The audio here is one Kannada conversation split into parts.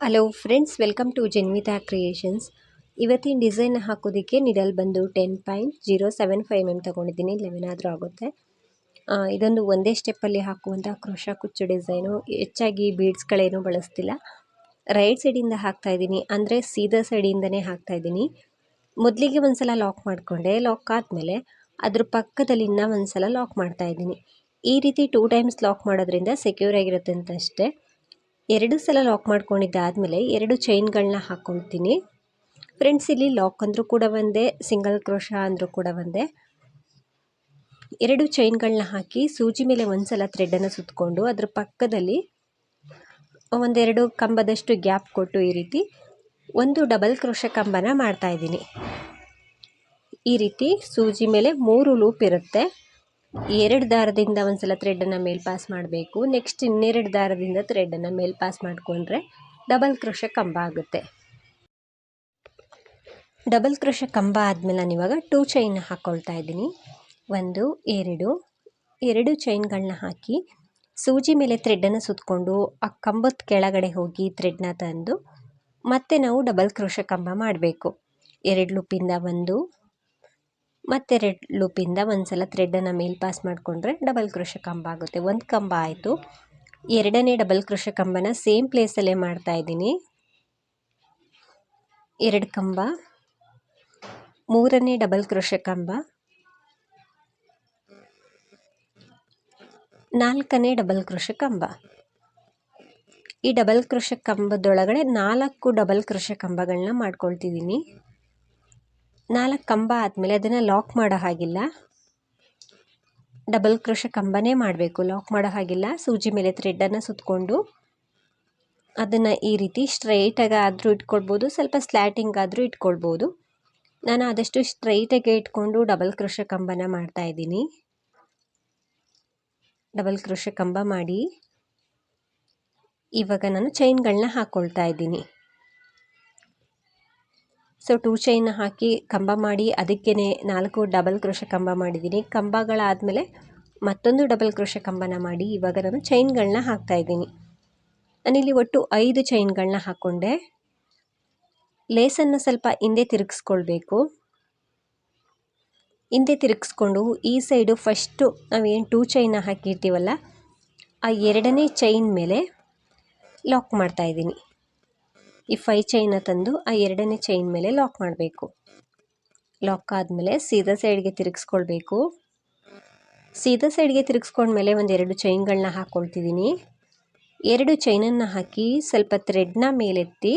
Hello friends welcome to Janvita creations ಇವತ್ತಿನ ಡಿಸೈನ್ ಹಾಕೋದಕ್ಕೆ ನಿಡಲ್ ಬಂದು ten point zero seven five M ತೊಗೊಂಡಿದ್ದೀನಿ. ಲೆವೆನ್ ಆದರೂ ಆಗುತ್ತೆ. ಇದೊಂದು ಒಂದೇ ಸ್ಟೆಪ್ಪಲ್ಲಿ ಹಾಕುವಂಥ ಕ್ರೋಶ ಕುಚ್ಚು ಡಿಸೈನು ಹೆಚ್ಚಾಗಿ ಬೀಡ್ಸ್ಗಳೇನು ಬಳಸ್ತಿಲ್ಲ. ರೈಟ್ ಸೈಡಿಂದ ಹಾಕ್ತಾ ಇದ್ದೀನಿ. ಅಂದರೆ ಸೀದಾ ಸೈಡಿಂದನೇ ಹಾಕ್ತಾ ಇದ್ದೀನಿ. ಮೊದಲಿಗೆ ಒಂದು ಸಲ ಲಾಕ್ ಮಾಡಿಕೊಂಡೆ. ಲಾಕ್ ಆದಮೇಲೆ ಅದ್ರ ಪಕ್ಕದಲ್ಲಿ ಇನ್ನೂ ಒಂದು ಸಲ ಲಾಕ್ ಮಾಡ್ತಾ ಇದ್ದೀನಿ. ಈ ರೀತಿ ಟೂ ಟೈಮ್ಸ್ ಲಾಕ್ ಮಾಡೋದ್ರಿಂದ ಸೆಕ್ಯೂರ್ ಆಗಿರುತ್ತೆ ಅಂತ ಅಷ್ಟೇ. ಎರಡು ಸಲ ಲಾಕ್ ಮಾಡ್ಕೊಂಡಿದ್ದಾದಮೇಲೆ ಎರಡು ಚೈನ್ಗಳನ್ನ ಹಾಕ್ಕೊಳ್ತೀನಿ. ಫ್ರೆಂಡ್ಸ್, ಇಲ್ಲಿ ಲಾಕ್ ಅಂದರೂ ಕೂಡ ಒಂದೇ, ಸಿಂಗಲ್ ಕ್ರೋಶ ಅಂದರೂ ಕೂಡ ಒಂದೇ. ಎರಡು ಚೈನ್ಗಳನ್ನ ಹಾಕಿ ಸೂಜಿ ಮೇಲೆ ಒಂದು ಸಲ ಥ್ರೆಡನ್ನು ಸುತ್ತಕೊಂಡು ಅದರ ಪಕ್ಕದಲ್ಲಿ ಒಂದೆರಡು ಕಂಬದಷ್ಟು ಗ್ಯಾಪ್ ಕೊಟ್ಟು ಈ ರೀತಿ ಒಂದು ಡಬಲ್ ಕ್ರೋಶ ಕಂಬನ ಮಾಡ್ತಾಯಿದ್ದೀನಿ ಈ ರೀತಿ ಸೂಜಿ ಮೇಲೆ ಮೂರು ಲೂಪ್ ಇರುತ್ತೆ. ಎರಡು ದಾರದಿಂದ ಒಂದ್ಸಲ ಥ್ರೆಡನ್ನು ಮೇಲ್ ಪಾಸ್ ಮಾಡಬೇಕು. ನೆಕ್ಸ್ಟ್ ಇನ್ನೆರಡು ದಾರದಿಂದ ಥ್ರೆಡನ್ನು ಮೇಲ್ ಪಾಸ್ ಮಾಡಿಕೊಂಡ್ರೆ ಡಬಲ್ ಕ್ರೋಶ ಕಂಬ ಆಗುತ್ತೆ. ಡಬಲ್ ಕ್ರೋಶ ಕಂಬ ಆದಮೇಲೆ ನಾನು ಇವಾಗ ಟೂ ಚೈನ್ ಹಾಕ್ಕೊಳ್ತಾ ಇದ್ದೀನಿ. ಒಂದು, ಎರಡು ಎರಡು ಚೈನ್ಗಳನ್ನ ಹಾಕಿ ಸೂಜಿ ಮೇಲೆ ಥ್ರೆಡನ್ನು ಸುತ್ತಕೊಂಡು ಆ ಕಂಬದ ಕೆಳಗಡೆ ಹೋಗಿ ಥ್ರೆಡ್ನ ತಂದು ಮತ್ತೆ ನಾವು ಡಬಲ್ ಕ್ರೋಶ ಕಂಬ ಮಾಡಬೇಕು. ಎರಡು ಲುಪ್ಪಿಂದ ಒಂದು ಮತ್ತೆರಡು ಲೂಪಿಂದ ಒಂದ್ಸಲ ಸಲ ಥ್ರೆಡನ್ನು ಮೇಲ್ ಪಾಸ್ ಮಾಡಿಕೊಂಡ್ರೆ ಡಬಲ್ ಕ್ರೋಶ ಕಂಬ ಆಗುತ್ತೆ. ಒಂದು ಕಂಬ ಆಯಿತು. ಎರಡನೇ ಡಬಲ್ ಕ್ರೋಶ ಕಂಬನ ಸೇಮ್ ಪ್ಲೇಸಲ್ಲೇ ಮಾಡ್ತಾ ಇದ್ದೀನಿ. ಎರಡು ಕಂಬ. ಮೂರನೇ ಡಬಲ್ ಕ್ರೋಶ ಕಂಬ. ನಾಲ್ಕನೇ ಡಬಲ್ ಕ್ರೋಶ ಕಂಬ. ಈ ಡಬಲ್ ಕ್ರೋಶ ಕಂಬದೊಳಗಡೆ ನಾಲ್ಕು ಡಬಲ್ ಕ್ರೋಶ ಕಂಬಗಳನ್ನ ಮಾಡ್ಕೊಳ್ತಿದ್ದೀನಿ. ನಾಲ್ಕು ಕಂಬ ಆದಮೇಲೆ ಅದನ್ನು ಲಾಕ್ ಮಾಡೋ ಹಾಗಿಲ್ಲ. ಡಬಲ್ ಕ್ರೋಶ ಕಂಬನೇ ಮಾಡಬೇಕು. ಲಾಕ್ ಮಾಡೋ ಹಾಗಿಲ್ಲ. ಸೂಜಿ ಮೇಲೆ ಥ್ರೆಡ್ಡನ್ನು ಸುತ್ತಕೊಂಡು ಅದನ್ನು ಈ ರೀತಿ ಸ್ಟ್ರೈಟಾಗಿ ಆದರೂ ಇಟ್ಕೊಳ್ಬೋದು. ಸ್ವಲ್ಪ ಸ್ಲ್ಯಾಟಿಂಗ್ ಆದರೂ ಇಟ್ಕೊಳ್ಬೋದು. ನಾನು ಆದಷ್ಟು ಸ್ಟ್ರೈಟಾಗೆ ಇಟ್ಕೊಂಡು ಡಬಲ್ ಕ್ರೋಶ ಕಂಬನ ಮಾಡ್ತಾ ಇದ್ದೀನಿ. ಡಬಲ್ ಕ್ರೋಶ ಕಂಬ ಮಾಡಿ ಇವಾಗ ನಾನು ಚೈನ್ಗಳನ್ನ ಹಾಕ್ಕೊಳ್ತಾ ಇದ್ದೀನಿ. ಸೊ ಟೂ ಚೈನ್ ಹಾಕಿ ಕಂಬ ಮಾಡಿ ಅದಕ್ಕೇ ನಾಲ್ಕು ಡಬಲ್ ಕ್ರೋಶ ಕಂಬ ಮಾಡಿದ್ದೀನಿ. ಕಂಬಗಳಾದಮೇಲೆ ಮತ್ತೊಂದು ಡಬಲ್ ಕ್ರೋಶ ಕಂಬನ ಮಾಡಿ, ಇವಾಗ ನಾನು ಚೈನ್ಗಳನ್ನ ಹಾಕ್ತಾ ಇದ್ದೀನಿ. ನಾನಿಲ್ಲಿ ಒಟ್ಟು ಐದು ಚೈನ್ಗಳನ್ನ ಹಾಕ್ಕೊಂಡೆ ಲೇಸನ್ನು ಸ್ವಲ್ಪ ಹಿಂದೆ ತಿರುಗಿಸ್ಕೊಳ್ಬೇಕು. ಹಿಂದೆ ತಿರುಗಿಸ್ಕೊಂಡು, ಈ ಸೈಡು ಫಸ್ಟು ನಾವೇನು ಟೂ ಚೈನ ಹಾಕಿರ್ತೀವಲ್ಲ, ಆ ಎರಡನೇ ಚೈನ್ ಮೇಲೆ ಲಾಕ್ ಮಾಡ್ತಾ ಇದ್ದೀನಿ. ಈ ಫೈ ಚೈನ ತಂದು ಆ ಎರಡನೇ ಚೈನ್ ಮೇಲೆ ಲಾಕ್ ಮಾಡಬೇಕು. ಲಾಕ್ ಆದಮೇಲೆ ಸೀದಾ ಸೈಡ್ಗೆ ತಿರುಗಿಸ್ಕೊಳ್ಬೇಕು. ಸೀದಾ ಸೈಡ್ಗೆ ತಿರುಗಿಸ್ಕೊಂಡ್ಮೇಲೆ ಒಂದೆರಡು ಚೈನ್ಗಳನ್ನ ಹಾಕ್ಕೊಳ್ತಿದ್ದೀನಿ ಎರಡು ಚೈನನ್ನು ಹಾಕಿ ಸ್ವಲ್ಪ ಥ್ರೆಡ್ನ ಮೇಲೆತ್ತಿ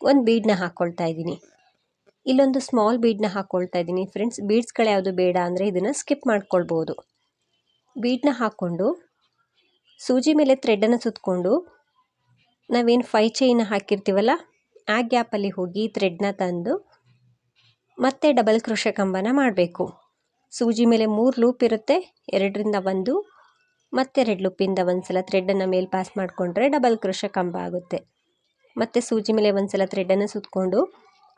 ಒಂದು ಬೀಡನ್ನ ಹಾಕ್ಕೊಳ್ತಾ ಇದ್ದೀನಿ ಇಲ್ಲೊಂದು ಸ್ಮಾಲ್ ಬೀಡನ್ನ ಹಾಕ್ಕೊಳ್ತಾ ಇದ್ದೀನಿ ಫ್ರೆಂಡ್ಸ್ ಬೀಡ್ಸ್ಗಳು ಯಾವುದು ಬೇಡ ಅಂದರೆ ಇದನ್ನು ಸ್ಕಿಪ್ ಮಾಡ್ಕೊಳ್ಬೋದು. ಬೀಡನ್ನ ಹಾಕ್ಕೊಂಡು ಸೂಜಿ ಮೇಲೆ ಥ್ರೆಡನ್ನು ಸುತ್ತಕೊಂಡು ನಾವೇನು ಫೈ ಚೈನ್ ಹಾಕಿರ್ತೀವಲ್ಲ ಆ ಗ್ಯಾಪಲ್ಲಿ ಹೋಗಿ ಥ್ರೆಡ್ನ ತಂದು ಮತ್ತೆ ಡಬಲ್ ಕ್ರೋಶ ಕಂಬನ ಮಾಡಬೇಕು. ಸೂಜಿ ಮೇಲೆ ಮೂರು ಲೂಪ್ ಇರುತ್ತೆ. ಎರಡರಿಂದ ಒಂದು, ಮತ್ತೆ ಎರಡು ಲೂಪಿಂದ ಒಂದು ಸಲ ಥ್ರೆಡನ್ನು ಮೇಲೆ ಪಾಸ್ ಮಾಡಿಕೊಂಡ್ರೆ ಡಬಲ್ ಕ್ರೋಶ ಕಂಬ ಆಗುತ್ತೆ. ಮತ್ತು ಸೂಜಿ ಮೇಲೆ ಒಂದು ಸಲ ಥ್ರೆಡನ್ನು ಸುತ್ತಕೊಂಡು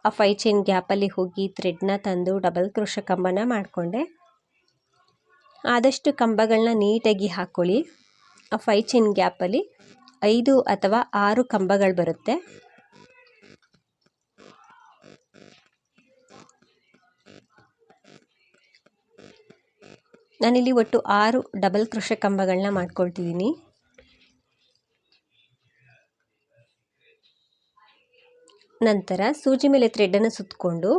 ಆ ಫೈ ಚೈನ್ ಗ್ಯಾಪಲ್ಲಿ ಹೋಗಿ ಥ್ರೆಡ್ನ ತಂದು ಡಬಲ್ ಕ್ರೋಶ ಕಂಬನ ಮಾಡಿಕೊಂಡೆ. ಆದಷ್ಟು ಕಂಬಗಳನ್ನ ನೀಟಾಗಿ ಹಾಕ್ಕೊಳ್ಳಿ ಆ ಫೈ ಚೈನ್ ಗ್ಯಾಪಲ್ಲಿ ಐದು ಅಥವಾ ಆರು ಕಂಬಗಳು ಬರುತ್ತೆ. ನಾನಿಲ್ಲಿ ಒಟ್ಟು ಆರು ಡಬಲ್ ಕೃಷ ಕಂಬಗಳನ್ನ ಮಾಡ್ಕೊಳ್ತಿದ್ದೀನಿ. ನಂತರ ಸೂಜಿ ಮೇಲೆ ಥ್ರೆಡ್ಡನ್ನು ಸುತ್ತಕೊಂಡು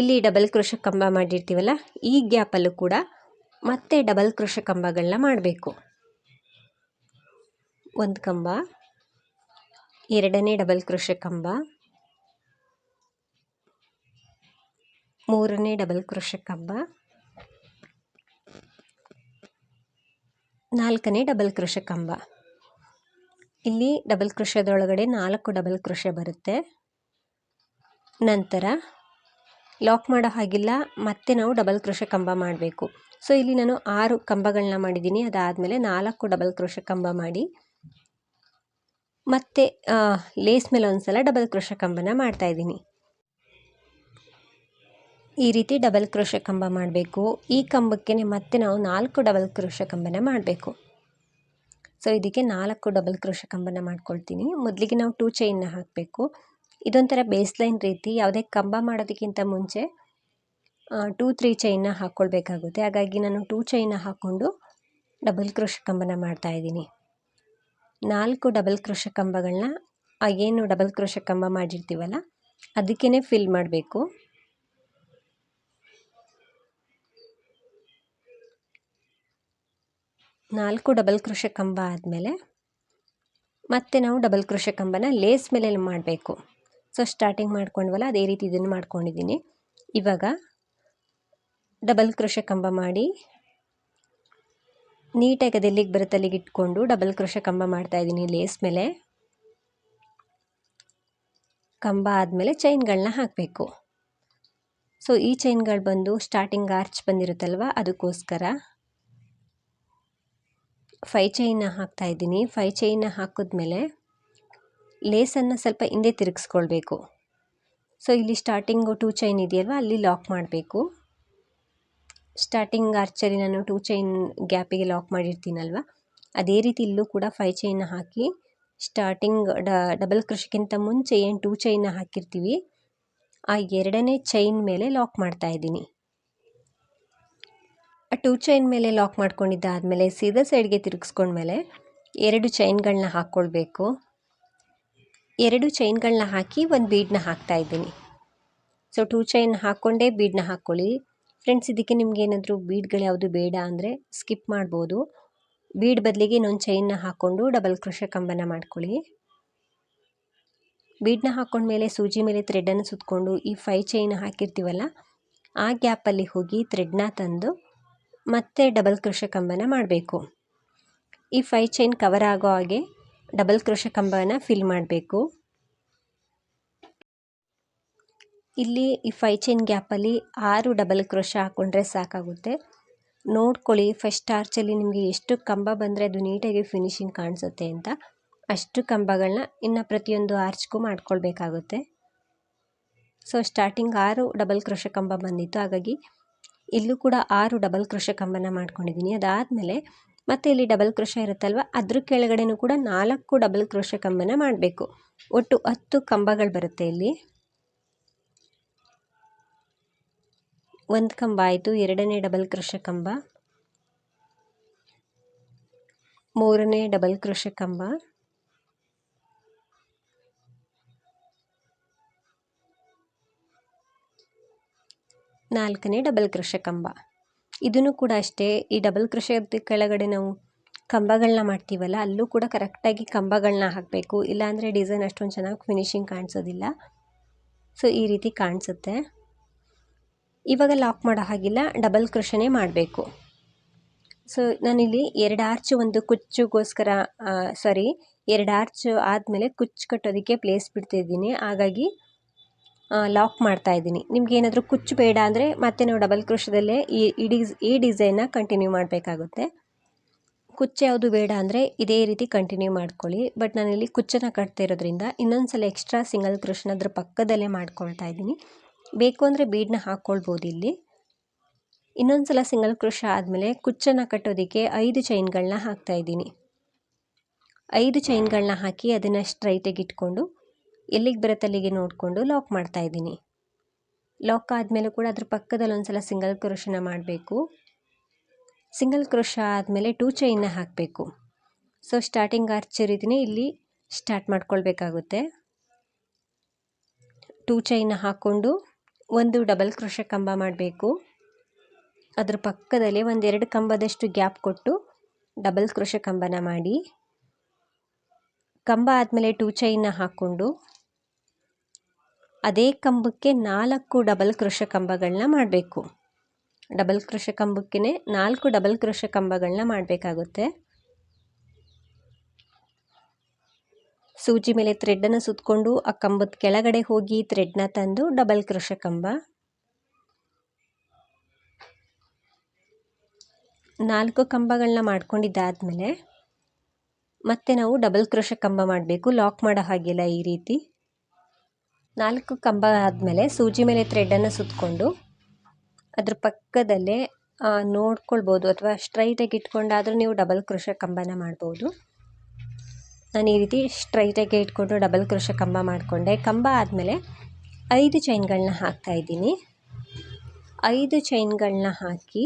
ಇಲ್ಲಿ ಡಬಲ್ ಕ್ರೋಶ ಕಂಬ ಮಾಡಿರ್ತೀವಲ್ಲ, ಈ ಗ್ಯಾಪಲ್ಲೂ ಕೂಡ ಮತ್ತೆ ಡಬಲ್ ಕೃಷ ಕಂಬಗಳನ್ನ ಮಾಡಬೇಕು. ಒಂದು ಕಂಬ, ಎರಡನೇ ಡಬಲ್ ಕೃಷ ಕಂಬ, ಮೂರನೇ ಡಬಲ್ ಕ್ರೋಶ ಕಂಬ ನಾಲ್ಕನೇ ಡಬಲ್ ಕ್ರೋಶ ಕಂಬ. ಇಲ್ಲಿ ಡಬಲ್ ಕೃಷಿಯದೊಳಗಡೆ ನಾಲ್ಕು ಡಬಲ್ ಕೃಷಿ ಬರುತ್ತೆ. ನಂತರ ಲಾಕ್ ಮಾಡೋ ಹಾಗಿಲ್ಲ, ಮತ್ತೆ ನಾವು ಡಬಲ್ ಕೃಷಿ ಕಂಬ ಮಾಡಬೇಕು. ಸೊ, ಇಲ್ಲಿ ನಾನು ಆರು ಕಂಬಗಳನ್ನ ಮಾಡಿದ್ದೀನಿ. ಅದಾದಮೇಲೆ ನಾಲ್ಕು ಡಬಲ್ ಕೃಷಿ ಕಂಬ ಮಾಡಿ, ಮತ್ತೆ ಲೇಸ್ ಮೇಲೆ ಒಂದು ಸಲ ಡಬಲ್ ಕೃಷಿ ಕಂಬನ ಮಾಡ್ತಾಯಿದ್ದೀನಿ ಈ ರೀತಿ ಡಬಲ್ ಕ್ರೋಶ ಕಂಬ ಮಾಡಬೇಕು. ಈ ಕಂಬಕ್ಕೆ ಮತ್ತೆ ನಾವು ನಾಲ್ಕು ಡಬಲ್ ಕ್ರೋಶ ಕಂಬನ ಮಾಡಬೇಕು. ಸೊ ಇದಕ್ಕೆ ನಾಲ್ಕು ಡಬಲ್ ಕ್ರೋಶ ಕಂಬನ ಮಾಡ್ಕೊಳ್ತೀನಿ. ಮೊದಲಿಗೆ ನಾವು ಟೂ ಚೈನ್ನ ಹಾಕಬೇಕು. ಇದೊಂಥರ ಬೇಸ್ ಲೈನ್ ರೀತಿ, ಯಾವುದೇ ಕಂಬ ಮಾಡೋದಕ್ಕಿಂತ ಮುಂಚೆ ಟೂ ತ್ರೀ ಚೈನ್ನ ಹಾಕ್ಕೊಳ್ಬೇಕಾಗುತ್ತೆ ಹಾಗಾಗಿ ನಾನು ಟೂ ಚೈನ್ನ ಹಾಕ್ಕೊಂಡು ಡಬಲ್ ಕ್ರೋಶ ಕಂಬನ ಮಾಡ್ತಾಯಿದ್ದೀನಿ ನಾಲ್ಕು ಡಬಲ್ ಕ್ರೋಶ ಕಂಬಗಳನ್ನ ಏನು ಡಬಲ್ ಕ್ರೋಶ ಕಂಬ ಮಾಡಿರ್ತೀವಲ್ಲ ಅದಕ್ಕೇ ಫಿಲ್ ಮಾಡಬೇಕು. ನಾಲ್ಕು ಡಬಲ್ ಕ್ರೋಶ ಕಂಬ ಆದಮೇಲೆ ಮತ್ತೆ ನಾವು ಡಬಲ್ ಕ್ರೋಶ ಕಂಬನ ಲೇಸ್ ಮೇಲೆ ಮಾಡಬೇಕು. ಸೊ ಸ್ಟಾರ್ಟಿಂಗ್ ಮಾಡ್ಕೊಂಡ್ವಲ್ಲ, ಅದೇ ರೀತಿ ಇದನ್ನು ಮಾಡ್ಕೊಂಡಿದ್ದೀನಿ. ಇವಾಗ ಡಬಲ್ ಕ್ರೋಶ ಕಂಬ ಮಾಡಿ ನೀಟಾಗಿ ಅದೆಲ್ಲಿಗೆ ಬರುತ್ತೆ ಅಲ್ಲಿಗೆ ಇಟ್ಕೊಂಡು ಡಬಲ್ ಕ್ರೋಶ ಕಂಬ ಮಾಡ್ತಾಯಿದ್ದೀನಿ ಲೇಸ್ ಮೇಲೆ. ಕಂಬ ಆದಮೇಲೆ ಚೈನ್ಗಳನ್ನ ಹಾಕಬೇಕು. ಸೊ ಈ ಚೈನ್ಗಳು ಬಂದು ಸ್ಟಾರ್ಟಿಂಗ್ ಆರ್ಚ್ ಬಂದಿರುತ್ತಲ್ವ, ಅದಕ್ಕೋಸ್ಕರ ಫೈ ಚೈನ್ನ ಹಾಕ್ತಾ ಇದ್ದೀನಿ. ಫೈ ಚೈನ್ನ ಹಾಕಿದ್ಮೇಲೆ ಲೇಸನ್ನು ಸ್ವಲ್ಪ ಹಿಂದೆ ತಿರುಗಿಸ್ಕೊಳ್ಬೇಕು. ಸೊ ಇಲ್ಲಿ ಸ್ಟಾರ್ಟಿಂಗು ಟೂ ಚೈನ್ ಇದೆಯಲ್ವ? ಅಲ್ಲಿ ಲಾಕ್ ಮಾಡಬೇಕು. ಸ್ಟಾರ್ಟಿಂಗ್ ಆರ್ಚರಿ ನಾನು ಟೂ ಚೈನ್ ಗ್ಯಾಪಿಗೆ ಲಾಕ್ ಮಾಡಿರ್ತೀನಲ್ವ? ಅದೇ ರೀತಿ ಇಲ್ಲೂ ಕೂಡ ಫೈ ಚೈನ್ನ ಹಾಕಿ ಸ್ಟಾರ್ಟಿಂಗ್ ಡಬಲ್ ಕ್ರಶ್ಗಿಂತ ಮುಂಚೆ ಏನು ಟೂ ಚೈನ್ನ ಹಾಕಿರ್ತೀವಿ, ಆ ಎರಡನೇ ಚೈನ್ ಮೇಲೆ ಲಾಕ್ ಮಾಡ್ತಾ ಇದ್ದೀನಿ. ಆ ಟೂ ಚೈನ್ ಮೇಲೆ ಲಾಕ್ ಮಾಡ್ಕೊಂಡಿದ್ದಾದಮೇಲೆ ಸೀದಾ ಸೈಡ್ಗೆ ತಿರುಗಿಸ್ಕೊಂಡ್ಮೇಲೆ ಎರಡು ಚೈನ್ಗಳನ್ನ ಹಾಕ್ಕೊಳ್ಬೇಕು. ಎರಡು ಚೈನ್ಗಳನ್ನ ಹಾಕಿ ಒಂದು ಬೀಡ್ನ ಹಾಕ್ತಾ ಇದ್ದೀನಿ. ಸೊ ಟೂ ಚೈನ್ ಹಾಕ್ಕೊಂಡೇ ಬೀಡನ್ನ ಹಾಕ್ಕೊಳ್ಳಿ. ಫ್ರೆಂಡ್ಸ್ ಇದಕ್ಕೆ ನಿಮ್ಗೆ ಏನಾದರೂ ಬೀಡ್ಗಳು ಯಾವುದು ಬೇಡ ಅಂದರೆ ಸ್ಕಿಪ್ ಮಾಡ್ಬೋದು. ಬೀಡ್ ಬದಲಿಗೆ ಇನ್ನೊಂದು ಚೈನ್ನ ಹಾಕ್ಕೊಂಡು ಡಬಲ್ ಕ್ರೋಶ ಕಂಬನ ಮಾಡ್ಕೊಳ್ಳಿ. ಬೀಡನ್ನ ಹಾಕ್ಕೊಂಡ್ಮೇಲೆ ಸೂಜಿ ಮೇಲೆ ಥ್ರೆಡನ್ನು ಸುತ್ತಕೊಂಡು ಈ ಫೈ ಚೈನ್ ಹಾಕಿರ್ತೀವಲ್ಲ, ಆ ಗ್ಯಾಪಲ್ಲಿ ಹೋಗಿ ಥ್ರೆಡ್ನ ತಂದು ಮತ್ತೆ ಡಬಲ್ ಕ್ರೋಶ ಕಂಬನ ಮಾಡಬೇಕು. ಈ ಫೈ ಚೈನ್ ಕವರ್ ಆಗೋ ಹಾಗೆ ಡಬಲ್ ಕ್ರೋಶ ಕಂಬನ ಫಿಲ್ ಮಾಡಬೇಕು. ಇಲ್ಲಿ ಈ ಫೈ ಚೈನ್ ಗ್ಯಾಪಲ್ಲಿ ಆರು ಡಬಲ್ ಕ್ರೋಶ ಹಾಕ್ಕೊಂಡ್ರೆ ಸಾಕಾಗುತ್ತೆ. ನೋಡ್ಕೊಳ್ಳಿ ಫಸ್ಟ್ ಆರ್ಚಲ್ಲಿ ನಿಮಗೆ ಎಷ್ಟು ಕಂಬ ಬಂದರೆ ಅದು ನೀಟಾಗಿ ಫಿನಿಶಿಂಗ್ ಕಾಣಿಸುತ್ತೆ ಅಂತ. ಅಷ್ಟು ಕಂಬಗಳನ್ನ ಇನ್ನು ಪ್ರತಿಯೊಂದು ಆರ್ಚ್ಗೂ ಮಾಡ್ಕೊಳ್ಬೇಕಾಗುತ್ತೆ. ಸೊ ಸ್ಟಾರ್ಟಿಂಗ್ ಆರು ಡಬಲ್ ಕ್ರೋಶ ಕಂಬ ಬಂದಿತ್ತು. ಹಾಗಾಗಿ ಇಲ್ಲೂ ಕೂಡ ಆರು ಡಬಲ್ ಕ್ರೋಶ ಕಂಬನ ಮಾಡ್ಕೊಂಡಿದ್ದೀನಿ. ಅದಾದಮೇಲೆ ಮತ್ತೆ ಇಲ್ಲಿ ಡಬಲ್ ಕ್ರೋಶ ಇರುತ್ತಲ್ವ, ಅದ್ರ ಕೆಳಗಡೆನೂ ಕೂಡ ನಾಲ್ಕು ಡಬಲ್ ಕ್ರೋಶ ಕಂಬನ ಮಾಡಬೇಕು. ಒಟ್ಟು ಹತ್ತು ಕಂಬಗಳು ಬರುತ್ತೆ ಇಲ್ಲಿ. ಒಂದು ಕಂಬ ಆಯಿತು, ಎರಡನೇ ಡಬಲ್ ಕ್ರೋಶ ಕಂಬ, ಮೂರನೇ ಡಬಲ್ ಕ್ರೋಶ ಕಂಬ ನಾಲ್ಕನೇ ಡಬಲ್ ಕ್ರೋಶ ಕಂಬ. ಇದನ್ನು ಕೂಡ ಅಷ್ಟೇ, ಈ ಡಬಲ್ ಕ್ರೋಶದ ಕೆಳಗಡೆ ನಾವು ಕಂಬಗಳನ್ನ ಮಾಡ್ತೀವಲ್ಲ, ಅಲ್ಲೂ ಕೂಡ ಕರೆಕ್ಟಾಗಿ ಕಂಬಗಳನ್ನ ಹಾಕಬೇಕು. ಇಲ್ಲಾಂದರೆ ಡಿಸೈನ್ ಅಷ್ಟೊಂದು ಚೆನ್ನಾಗಿ ಫಿನಿಶಿಂಗ್ ಕಾಣಿಸೋದಿಲ್ಲ. ಸೊ, ಈ ರೀತಿ ಕಾಣಿಸುತ್ತೆ. ಇವಾಗ ಲಾಕ್ ಮಾಡೋ ಹಾಗಿಲ್ಲ, ಡಬಲ್ ಕೃಷನೇ ಮಾಡಬೇಕು. ಸೊ, ನಾನಿಲ್ಲಿ ಎರಡು ಆರ್ಚ್ ಒಂದು ಕುಚ್ಚುಗೋಸ್ಕರ ಸಾರಿ ಎರಡು ಆರ್ಚ್ ಆದಮೇಲೆ ಕುಚ್ಚು ಕಟ್ಟೋದಕ್ಕೆ ಪ್ಲೇಸ್ ಬಿಡ್ತಿದ್ದೀನಿ. ಹಾಗಾಗಿ ಲಾಕ್ ಮಾಡ್ತಾ ಇದ್ದೀನಿ. ನಿಮ್ಗೆ ಏನಾದರೂ ಕುಚ್ಚು ಬೇಡ ಅಂದರೆ ಮತ್ತೆ ನಾವು ಡಬಲ್ ಕ್ರೋಶದಲ್ಲೇ ಈ ಡಿಸ್ ಈ ಡಿಸೈನ್ನ ಕಂಟಿನ್ಯೂ ಮಾಡಬೇಕಾಗುತ್ತೆ. ಕುಚ್ಚು ಯಾವುದು ಬೇಡ ಅಂದರೆ ಇದೇ ರೀತಿ ಕಂಟಿನ್ಯೂ ಮಾಡ್ಕೊಳ್ಳಿ. ಬಟ್ ನಾನಿಲ್ಲಿ ಕುಚ್ಚನ್ನು ಕಟ್ತಾ ಇರೋದ್ರಿಂದ ಇನ್ನೊಂದು ಸಲ ಎಕ್ಸ್ಟ್ರಾ ಸಿಂಗಲ್ ಕ್ರೋಶನ ಅದ್ರ ಪಕ್ಕದಲ್ಲೇ ಮಾಡ್ಕೊಳ್ತಾ ಇದ್ದೀನಿ. ಬೇಕು ಅಂದರೆ ಬೀಡನ್ನ ಹಾಕ್ಕೊಳ್ಬೋದು ಇಲ್ಲಿ. ಇನ್ನೊಂದು ಸಲ ಸಿಂಗಲ್ ಕ್ರೋಶ ಆದಮೇಲೆ ಕುಚ್ಚನ್ನು ಕಟ್ಟೋದಕ್ಕೆ ಐದು ಚೈನ್ಗಳನ್ನ ಹಾಕ್ತಾ ಇದ್ದೀನಿ. ಐದು ಚೈನ್ಗಳನ್ನ ಹಾಕಿ ಅದನ್ನು ಸ್ಟ್ರೈಟಾಗಿ ಇಟ್ಕೊಂಡು ಎಲ್ಲಿಗೆ ಬರುತ್ತೆ ಅಲ್ಲಿಗೆ ನೋಡಿಕೊಂಡು ಲಾಕ್ ಮಾಡ್ತಾ ಇದ್ದೀನಿ. ಲಾಕ್ ಆದಮೇಲೆ ಕೂಡ ಅದ್ರ ಪಕ್ಕದಲ್ಲಿ ಒಂದು ಸಲ ಸಿಂಗಲ್ ಕ್ರೋಶನ ಮಾಡಬೇಕು. ಸಿಂಗಲ್ ಕ್ರೋಶ ಆದಮೇಲೆ ಟೂ ಚೈನ್ನ ಹಾಕಬೇಕು. ಸೊ ಸ್ಟಾರ್ಟಿಂಗ್ ಆರ್ಚರ್ ಇದ್ದೀನಿ ಇಲ್ಲಿ ಸ್ಟಾರ್ಟ್ ಮಾಡ್ಕೊಳ್ಬೇಕಾಗುತ್ತೆ. ಟೂ ಚೈನ್ನ ಹಾಕ್ಕೊಂಡು ಒಂದು ಡಬಲ್ ಕ್ರೋಶ ಕಂಬ ಮಾಡಬೇಕು. ಅದ್ರ ಪಕ್ಕದಲ್ಲಿ ಒಂದೆರಡು ಕಂಬದಷ್ಟು ಗ್ಯಾಪ್ ಕೊಟ್ಟು ಡಬಲ್ ಕ್ರೋಶ ಕಂಬನ ಮಾಡಿ. ಕಂಬ ಆದಮೇಲೆ ಟೂ ಚೈನ್ನ ಹಾಕ್ಕೊಂಡು ಅದೇ ಕಂಬಕ್ಕೆ ನಾಲ್ಕು ಡಬಲ್ ಕ್ರೋಶ ಕಂಬಗಳನ್ನ ಮಾಡಬೇಕು. ಡಬಲ್ ಕೃಷ ಕಂಬಕ್ಕೆ ನಾಲ್ಕು ಡಬಲ್ ಕೃಷ ಕಂಬಗಳನ್ನ ಮಾಡಬೇಕಾಗುತ್ತೆ. ಸೂಜಿ ಮೇಲೆ ಥ್ರೆಡ್ಡನ್ನು ಸುತ್ತಕೊಂಡು ಆ ಕಂಬದ ಕೆಳಗಡೆ ಹೋಗಿ ಥ್ರೆಡ್ನ ತಂದು ಡಬಲ್ ಕೃಷ ಕಂಬ. ನಾಲ್ಕು ಕಂಬಗಳನ್ನ ಮಾಡ್ಕೊಂಡಿದ್ದಾದಮೇಲೆ ಮತ್ತೆ ನಾವು ಡಬಲ್ ಕ್ರೋಶ ಕಂಬ ಮಾಡಬೇಕು. ಲಾಕ್ ಮಾಡೋ ಹಾಗಿಲ್ಲ ಈ ರೀತಿ. ನಾಲ್ಕು ಕಂಬ ಆದಮೇಲೆ ಸೂಜಿ ಮೇಲೆ ಥ್ರೆಡನ್ನು ಸುತ್ತಕೊಂಡು ಅದ್ರ ಪಕ್ಕದಲ್ಲೇ ನೋಡ್ಕೊಳ್ಬೋದು ಅಥವಾ ಸ್ಟ್ರೈಟಾಗಿ ಇಟ್ಕೊಂಡಾದರೂ ನೀವು ಡಬಲ್ ಕೃಷ ಕಂಬನ ಮಾಡ್ಬೋದು. ನಾನು ಈ ರೀತಿ ಸ್ಟ್ರೈಟಾಗಿ ಇಟ್ಕೊಂಡು ಡಬಲ್ ಕೃಷ ಕಂಬ ಮಾಡಿಕೊಂಡೆ. ಕಂಬ ಆದಮೇಲೆ ಐದು ಚೈನ್ಗಳನ್ನ ಹಾಕ್ತಾಯಿದ್ದೀನಿ ಐದು ಚೈನ್ಗಳನ್ನ ಹಾಕಿ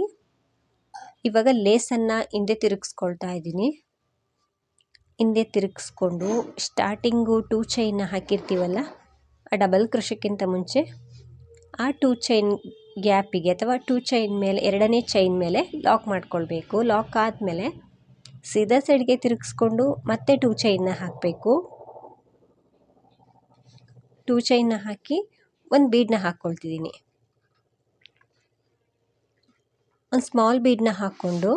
ಇವಾಗ ಲೇಸನ್ನು ಹಿಂದೆ ತಿರುಗಿಸ್ಕೊಳ್ತಾ ಇದ್ದೀನಿ. ಹಿಂದೆ ತಿರುಗಿಸ್ಕೊಂಡು ಸ್ಟಾರ್ಟಿಂಗು ಟೂ ಚೈನ್ನ ಹಾಕಿರ್ತೀವಲ್ಲ ಆ ಡಬಲ್ ಕ್ರೋಶಕ್ಕಿಂತ ಮುಂಚೆ ಆ ಟೂ ಚೈನ್ ಗ್ಯಾಪಿಗೆ ಅಥವಾ ಟೂ ಚೈನ್ ಮೇಲೆ, ಎರಡನೇ ಚೈನ್ ಮೇಲೆ ಲಾಕ್ ಮಾಡ್ಕೊಳ್ಬೇಕು. ಲಾಕ್ ಆದಮೇಲೆ ಸೀದಾ ಸೈಡ್ಗೆ ತಿರುಗಿಸ್ಕೊಂಡು ಮತ್ತೆ ಟೂ ಚೈನ್ನ ಹಾಕಬೇಕು. ಟೂ ಚೈನ್ನ ಹಾಕಿ ಒಂದು ಬೀಡನ್ನ ಹಾಕ್ಕೊಳ್ತಿದ್ದೀನಿ. ಒಂದು ಸ್ಮಾಲ್ ಬೀಡನ್ನ ಹಾಕ್ಕೊಂಡು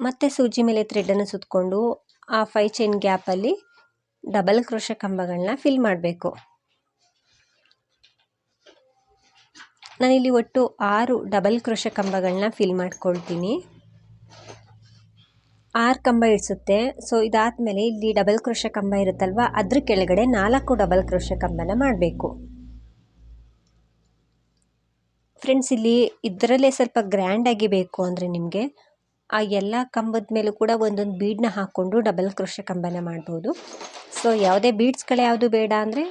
ಮತ್ತೆ ಸೂಜಿ ಮೇಲೆ ಥ್ರೆಡನ್ನು ಸುತ್ತಕೊಂಡು ಆ ಫೈ ಚೈನ್ ಗ್ಯಾಪಲ್ಲಿ ಡಬಲ್ ಕ್ರೋಶ ಕಂಬಗಳನ್ನ ಫಿಲ್ ಮಾಡಬೇಕು. ನಾನಿಲ್ಲಿ ಒಟ್ಟು ಆರು ಡಬಲ್ ಕ್ರೋಶ ಕಂಬಗಳನ್ನ ಫಿಲ್ ಮಾಡ್ಕೊಳ್ತೀನಿ. ಆರು ಕಂಬ ಇಡಿಸುತ್ತೆ ಸೊ ಇದಾದಮೇಲೆ ಇಲ್ಲಿ ಡಬಲ್ ಕ್ರೋಶ ಕಂಬ ಇರುತ್ತಲ್ವ, ಅದ್ರ ಕೆಳಗಡೆ ನಾಲ್ಕು ಡಬಲ್ ಕ್ರೋಶ ಕಂಬನ ಮಾಡಬೇಕು. ಫ್ರೆಂಡ್ಸ್ ಇಲ್ಲಿ ಇದರಲ್ಲೇ ಸ್ವಲ್ಪ ಗ್ರ್ಯಾಂಡಾಗಿ ಬೇಕು ಅಂದರೆ ನಿಮಗೆ ಆ ಎಲ್ಲ ಕಂಬದ ಮೇಲೂ ಕೂಡ ಒಂದೊಂದು ಬೀಡನ್ನ ಹಾಕ್ಕೊಂಡು ಡಬಲ್ ಕ್ರೋಶ ಕಂಬನ ಮಾಡ್ಬೋದು. ಸೊ ಯಾವುದೇ ಬೀಡ್ಸ್ಗಳು ಯಾವುದು ಬೇಡ ಅಂದರೆ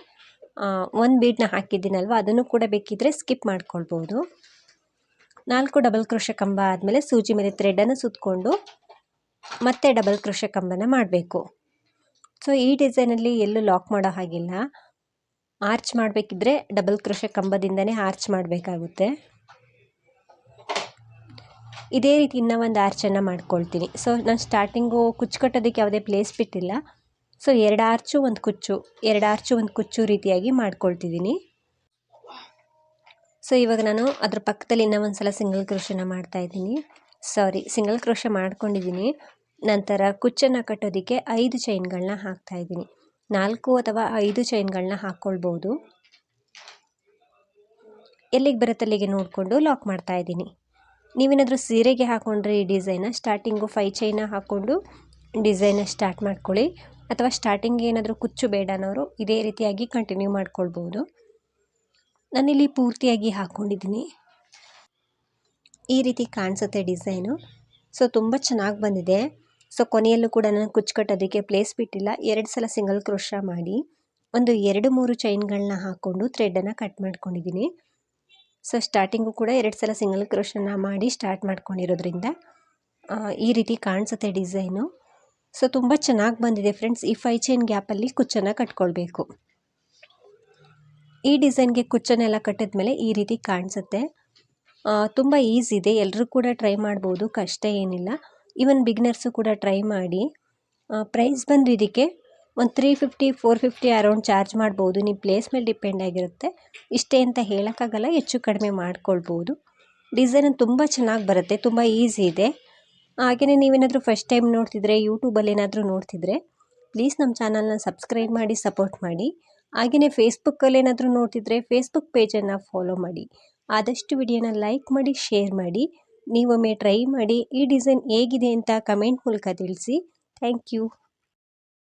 ಒಂದು ಬೀಡನ್ನ ಹಾಕಿದ್ದೀನಲ್ವ, ಅದನ್ನು ಕೂಡ ಬೇಕಿದ್ದರೆ ಸ್ಕಿಪ್ ಮಾಡ್ಕೊಳ್ಬೋದು. ನಾಲ್ಕು ಡಬಲ್ ಕ್ರೋಶ ಕಂಬ ಆದಮೇಲೆ ಸೂಜಿ ಮೇಲೆ ಥ್ರೆಡನ್ನು ಸುತ್ತಕೊಂಡು ಮತ್ತೆ ಡಬಲ್ ಕ್ರೋಶ ಕಂಬನ ಮಾಡಬೇಕು. ಸೊ ಈ ಡಿಸೈನಲ್ಲಿ ಎಲ್ಲೂ ಲಾಕ್ ಮಾಡೋ ಹಾಗಿಲ್ಲ. ಆರ್ಚ್ ಮಾಡಬೇಕಿದ್ರೆ ಡಬಲ್ ಕ್ರೋಶ ಕಂಬದಿಂದನೇ ಆರ್ಚ್ ಮಾಡಬೇಕಾಗುತ್ತೆ. ಇದೇ ರೀತಿ ಇನ್ನೂ ಒಂದು ಆರ್ಚನ್ನು ಮಾಡ್ಕೊಳ್ತೀನಿ. ಸೊ ನಾನು ಸ್ಟಾರ್ಟಿಂಗು ಕುಚ್ಚು ಕಟ್ಟೋದಕ್ಕೆ ಯಾವುದೇ ಪ್ಲೇಸ್ ಬಿಟ್ಟಿಲ್ಲ. ಸೊ ಎರಡು ಆರ್ಚು, ಒಂದು ಕುಚ್ಚು. ಎರಡು ಆರ್ಚು, ಒಂದು ಕುಚ್ಚು ರೀತಿಯಾಗಿ ಮಾಡ್ಕೊಳ್ತಿದ್ದೀನಿ. ಸೊ ಇವಾಗ ನಾನು ಅದ್ರ ಪಕ್ಕದಲ್ಲಿ ಇನ್ನೂ ಒಂದು ಸಲ ಸಿಂಗಲ್ ಕ್ರೋಶನ ಮಾಡ್ತಾಯಿದ್ದೀನಿ ಸಾರಿ ಸಿಂಗಲ್ ಕ್ರೋಶ ಮಾಡ್ಕೊಂಡಿದ್ದೀನಿ. ನಂತರ ಕುಚ್ಚನ್ನು ಕಟ್ಟೋದಕ್ಕೆ ಐದು ಚೈನ್ಗಳನ್ನ ಹಾಕ್ತಾಯಿದ್ದೀನಿ ನಾಲ್ಕು ಅಥವಾ ಐದು ಚೈನ್ಗಳನ್ನ ಹಾಕ್ಕೊಳ್ಬೋದು. ಎಲ್ಲಿಗೆ ಬರುತ್ತೆ ಅಲ್ಲಿಗೆ ನೋಡಿಕೊಂಡು ಲಾಕ್ ಮಾಡ್ತಾಯಿದ್ದೀನಿ ನೀವೇನಾದರೂ ಸೀರೆಗೆ ಹಾಕ್ಕೊಂಡ್ರೆ ಈ ಡಿಸೈನ ಸ್ಟಾರ್ಟಿಂಗು ಫೈ ಚೈನ ಹಾಕ್ಕೊಂಡು ಡಿಸೈನ ಸ್ಟಾರ್ಟ್ ಮಾಡ್ಕೊಳ್ಳಿ. ಅಥವಾ ಸ್ಟಾರ್ಟಿಂಗ್ ಏನಾದರೂ ಕುಚ್ಚು ಬೇಡ ಅನ್ನೋರು ಇದೇ ರೀತಿಯಾಗಿ ಕಂಟಿನ್ಯೂ ಮಾಡ್ಕೊಳ್ಬೋದು. ನಾನಿಲ್ಲಿ ಪೂರ್ತಿಯಾಗಿ ಹಾಕ್ಕೊಂಡಿದ್ದೀನಿ ಈ ರೀತಿ ಕಾಣಿಸುತ್ತೆ ಡಿಸೈನು. ಸೊ, ತುಂಬ ಚೆನ್ನಾಗಿ ಬಂದಿದೆ. ಸೊ, ಕೊನೆಯಲ್ಲೂ ಕೂಡ ನಾನು ಕುಚ್ಚು ಕಟ್ಟೋದಕ್ಕೆ ಪ್ಲೇಸ್ ಬಿಟ್ಟಿಲ್ಲ. ಎರಡು ಸಲ ಸಿಂಗಲ್ ಕ್ರೋಶ ಮಾಡಿ ಒಂದು ಎರಡು ಮೂರು ಚೈನ್ಗಳನ್ನ ಹಾಕ್ಕೊಂಡು ಥ್ರೆಡನ್ನು ಕಟ್ ಮಾಡ್ಕೊಂಡಿದ್ದೀನಿ. ಸೊ ಸ್ಟಾರ್ಟಿಂಗು ಕೂಡ ಎರಡು ಸಲ ಸಿಂಗಲ್ ಕ್ರೋಷನ್ನ ಮಾಡಿ ಸ್ಟಾರ್ಟ್ ಮಾಡ್ಕೊಂಡಿರೋದ್ರಿಂದ ಈ ರೀತಿ ಕಾಣಿಸುತ್ತೆ ಡಿಸೈನು ಸೊ ತುಂಬ ಚೆನ್ನಾಗಿ ಬಂದಿದೆ ಫ್ರೆಂಡ್ಸ್ ಈ ಫೈ ಚೈನ್ ಗ್ಯಾಪಲ್ಲಿ ಕುಚ್ಚನ್ನು ಕಟ್ಕೊಳ್ಬೇಕು. ಈ ಡಿಸೈನ್ಗೆ ಕುಚ್ಚನ್ನೆಲ್ಲ ಕಟ್ಟಿದ್ಮೇಲೆ ಈ ರೀತಿ ಕಾಣಿಸುತ್ತೆ. ತುಂಬ ಈಸಿ ಇದೆ. ಎಲ್ಲರೂ ಕೂಡ ಟ್ರೈ ಮಾಡ್ಬೋದು. ಕಷ್ಟ ಏನಿಲ್ಲ. ಈವನ್ ಬಿಗ್ನರ್ಸು ಕೂಡ ಟ್ರೈ ಮಾಡಿ. ಪ್ರೈಸ್ ಬಂದು ಇದಕ್ಕೆ ಒಂದು three fifty four fifty around charge ಮಾಡ್ಬೋದು. ನಿಮ್ಮ ಪ್ಲೇಸ್ ಮೇಲೆ ಡಿಪೆಂಡ್ ಆಗಿರುತ್ತೆ. ಇಷ್ಟೇ ಅಂತ ಹೇಳೋಕ್ಕಾಗಲ್ಲ, ಹೆಚ್ಚು ಕಡಿಮೆ ಮಾಡ್ಕೊಳ್ಬೋದು. ಡಿಸೈನ್ ತುಂಬ ಚೆನ್ನಾಗಿ ಬರುತ್ತೆ, ತುಂಬ ಈಸಿ ಇದೆ. ಹಾಗೆಯೇ ನೀವೇನಾದರೂ ಫಸ್ಟ್ ಟೈಮ್ ನೋಡ್ತಿದ್ರೆ ಯೂಟ್ಯೂಬಲ್ಲಿ ಏನಾದರೂ ನೋಡ್ತಿದ್ರೆ ಪ್ಲೀಸ್ ನಮ್ಮ ಚಾನಲ್ನ ಸಬ್ಸ್ಕ್ರೈಬ್ ಮಾಡಿ ಸಪೋರ್ಟ್ ಮಾಡಿ. ಹಾಗೆಯೇ ಫೇಸ್ಬುಕ್ಕಲ್ಲಿ ಏನಾದರೂ ನೋಡ್ತಿದ್ರೆ ಫೇಸ್ಬುಕ್ ಪೇಜನ್ನು ಫಾಲೋ ಮಾಡಿ. ಆದಷ್ಟು ವಿಡಿಯೋನ ಲೈಕ್ ಮಾಡಿ ಶೇರ್ ಮಾಡಿ. ನೀವೊಮ್ಮೆ ಟ್ರೈ ಮಾಡಿ, ಈ ಡಿಸೈನ್ ಹೇಗಿದೆ ಅಂತ ಕಮೆಂಟ್ ಮೂಲಕ ತಿಳಿಸಿ. Thank you